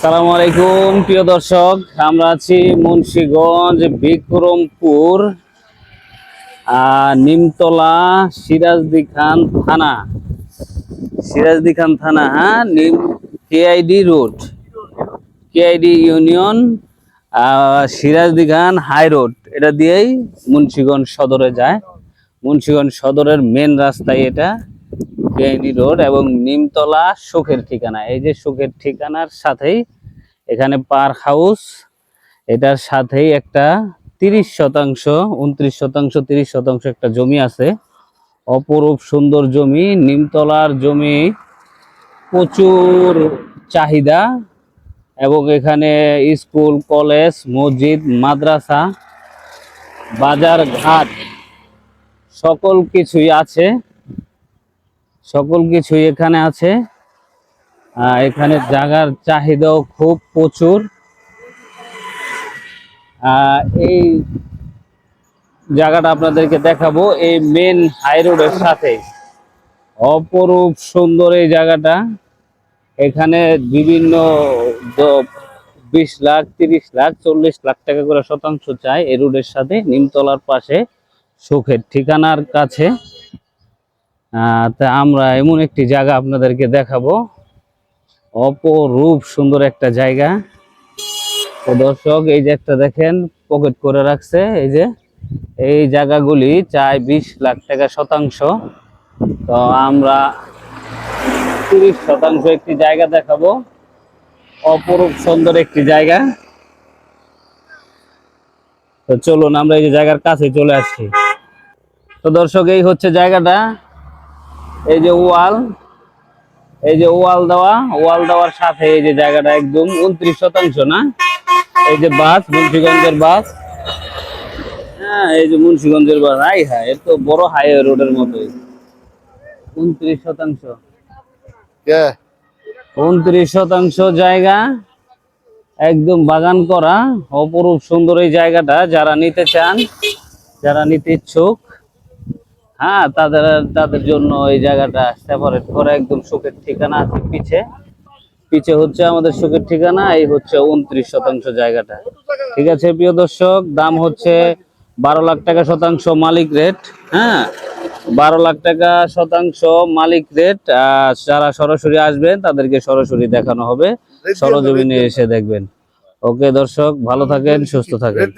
সালাম আলাইকুম, প্রিয় দর্শক। আমরা আছি মুন্সীগঞ্জ, বিক্রমপুর নিমতলা, সিরাজদি খান থানা। সিরাজদি খান থানা হ্যাঁ? নিম, K I D road. K I D union Sirajdi Khan high road. এটা দিয়েই মুন্সীগঞ্জ সদরে যায়। মুন্সীগঞ্জ সদরের মেন রাস্তায় এটা। কেআইডি রোড এবং নিমতলা সুখের ঠিকানা। এই যে সুখের ঠিকানার সাথেই এখানে পার্ক হাউস, এটার সাথেই একটা তিরিশ শতাংশ, উনত্রিশ শতাংশ, তিরিশ শতাংশ একটা জমি আছে। অপরূপ সুন্দর জমি, নিমতলার জমি, প্রচুর চাহিদা এবং এখানে স্কুল, কলেজ, মসজিদ, মাদ্রাসা, বাজার ঘাট, সকল কিছুই আছে। সকল কিছুই এখানে আছে। এখানে জায়গার চাহিদাও খুব প্রচুর। এই জায়গাটা আপনাদেরকে দেখাবো, এই মেন হাই রোডের সাথে। অপরূপ সুন্দর এই জায়গাটা। এখানে বিভিন্ন বিশ লাখ, তিরিশ লাখ, চল্লিশ লাখ টাকা করে শতাংশ চায় এই রোডের সাথে, নিমতলার পাশে সুখের ঠিকানার কাছে। তা আমরা এমন একটি জায়গা আপনাদেরকে দেখাবো। অপরূপ সুন্দর একটা জায়গা। তো দর্শক, এই যে একটা দেখেন পকেট করে রাখছে। এই যে, এই জায়গাগুলি চায় বিশ লাখ টাকা শতাংশ। তো আমরা তিরিশ শতাংশ একটি জায়গা দেখাবো। অপরূপ সুন্দর একটি জায়গা। তো চলুন, আমরা এই যে জায়গার কাছে চলে আসছি। তো দর্শক, এই হচ্ছে জায়গাটা। এই যে ওয়াল এই যে ওয়াল দেওয়া ওয়াল দেওয়ার সাথে এই যে জায়গাটা একদম উনত্রিশ শতাংশ না? এই যে বাস মুন্সিগঞ্জের বাস। হ্যাঁ এই যে মুন্সিগঞ্জের বাস হাই হ্যাঁ এর তো বড় হাইওয়ে রোডের মতোই। উনত্রিশ শতাংশ। উনত্রিশ শতাংশ জায়গা একদম বাগান করা অপরূপ সুন্দর এই জায়গাটা যারা নিতে চান যারা নিতে ইচ্ছুক হ্যাঁ তাদের তাদের জন্য এই জায়গাটা সেপারেট করা একদম সুখের ঠিকানা আছে পিছে। পিছে হচ্ছে আমাদের সুখের ঠিকানা এই হচ্ছে উনত্রিশ শতাংশ জায়গাটা। ঠিক আছে প্রিয় দর্শক দাম হচ্ছে বারো লাখ টাকা শতাংশ মালিক রেট হ্যাঁ? বারো লাখ টাকা শতাংশ মালিক রেট যারা সরাসরি আসবেন তাদেরকে সরাসরি দেখানো হবে। সরজমিনে এসে দেখবেন। ওকে দর্শক ভালো থাকেন সুস্থ থাকেন।